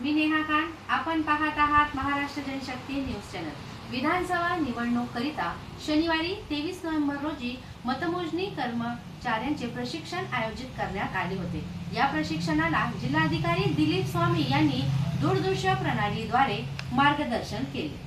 मी नेहा खान. आपण पाहत आहात महाराष्ट्र जनशक्ती न्यूज चॅनल. विधानसभा निवडणूक करिता शनिवारी तेवीस नोव्हेंबर रोजी मतमोजणी कर्मचाऱ्यांचे प्रशिक्षण आयोजित करण्यात आले होते. या प्रशिक्षणाला जिल्हाधिकारी दिलीप स्वामी यांनी दूरदृश्य प्रणालीद्वारे मार्गदर्शन केले.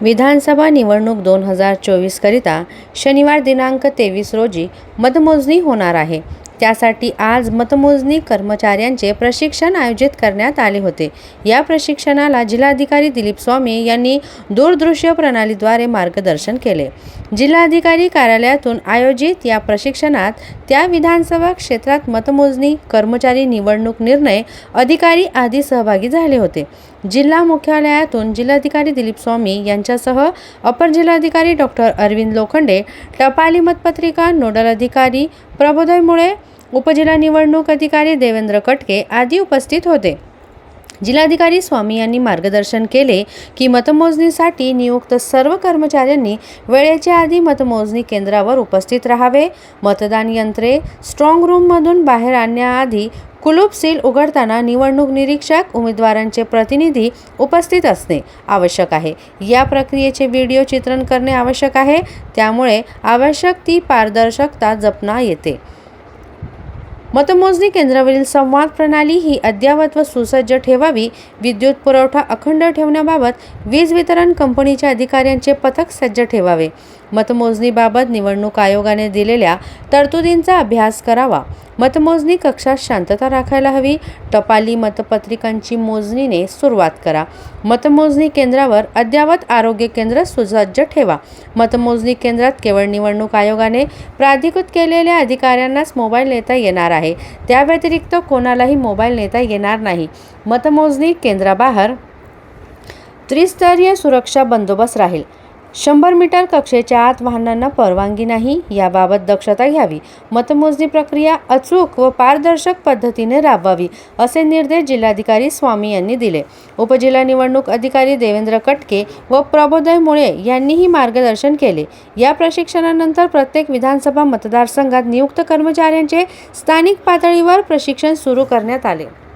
विधानसभा निवडणूक दोन हजार चोवीसकरिता शनिवार दिनांक तेवीस रोजी मतमोजणी होणार आहे. त्यासाठी आज मतमोजणी कर्मचाऱ्यांचे प्रशिक्षण आयोजित करण्यात आले होते. या प्रशिक्षणाला जिल्हाधिकारी दिलीप स्वामी यांनी दूरदृश्य प्रणालीद्वारे मार्गदर्शन केले. जिल्हाधिकारी कार्यालयातून आयोजित या प्रशिक्षणात त्या विधानसभा क्षेत्रात मतमोजणी कर्मचारी निवडणूक निर्णय अधिकारी आदी सहभागी झाले होते. जिल्हा मुख्यालयातून जिल्हाधिकारी दिलीप स्वामी यांच्यासह अपर जिल्हाधिकारी डॉक्टर अरविंद लोखंडे टपाली मतपत्रिका नोडल अधिकारी प्रबोधय मुळे उपजिल्हा निवडणूक अधिकारी देवेंद्र कटके आदी उपस्थित होते. जिल्हाधिकारी स्वामी यांनी मार्गदर्शन केले की मतमोजणीसाठी नियुक्त सर्व कर्मचाऱ्यांनी वेळेच्या आधी मतमोजणी केंद्रावर उपस्थित राहावे. मतदान यंत्रे स्ट्रॉंग रूममधून बाहेर आणण्याआधी कुलूप सील उघडताना निवडणूक निरीक्षक उमेदवारांचे प्रतिनिधी उपस्थित असणे आवश्यक आहे. या प्रक्रियेचे व्हिडिओ चित्रण करणे आवश्यक आहे. त्यामुळे आवश्यक ती पारदर्शकता जपना येते. मतमोजणी केंद्रावरील संवाद प्रणाली ही अद्ययावत व सुसज्ज ठेवावी. विद्युत पुरवठा अखंड ठेवण्याबाबत वीज वितरण कंपनीच्या अधिकाऱ्यांचे पथक सज्ज ठेवावे. मतमोजणीबाबत निवडणूक आयोगाने दिलेल्या तरतुदींचा अभ्यास करावा. मतमोजणी कक्षात शांतता राखायला हवी. टपाली मतपत्रिकांची मोजणीने सुरुवात करा. मतमोजणी केंद्रावर अद्ययावत आरोग्य केंद्र सुसज्ज ठेवा. मतमोजणी केंद्रात केवळ निवडणूक आयोगाने प्राधिकृत केलेल्या अधिकाऱ्यांनाच मोबाईल नेता येणार आहे. त्या व्यतिरिक्त कोणालाही मोबाईल नेता येणार नाही. मतमोजणी केंद्राबाहेर त्रिस्तरीय सुरक्षा बंदोबस्त राहील. शंभर मीटर कक्षेच्या आत वाहनांना परवानगी नाही. याबाबत दक्षता घ्यावी. मतमोजणी प्रक्रिया अचूक व पारदर्शक पद्धतीने राबवावी असे निर्देश जिल्हाधिकारी स्वामी यांनी दिले. उपजिल्हा निवडणूक अधिकारी देवेंद्र कटके व प्रबोदय मुळे यांनीही मार्गदर्शन केले. या प्रशिक्षणानंतर प्रत्येक विधानसभा मतदारसंघात नियुक्त कर्मचाऱ्यांचे स्थानिक पातळीवर प्रशिक्षण सुरू करण्यात आले.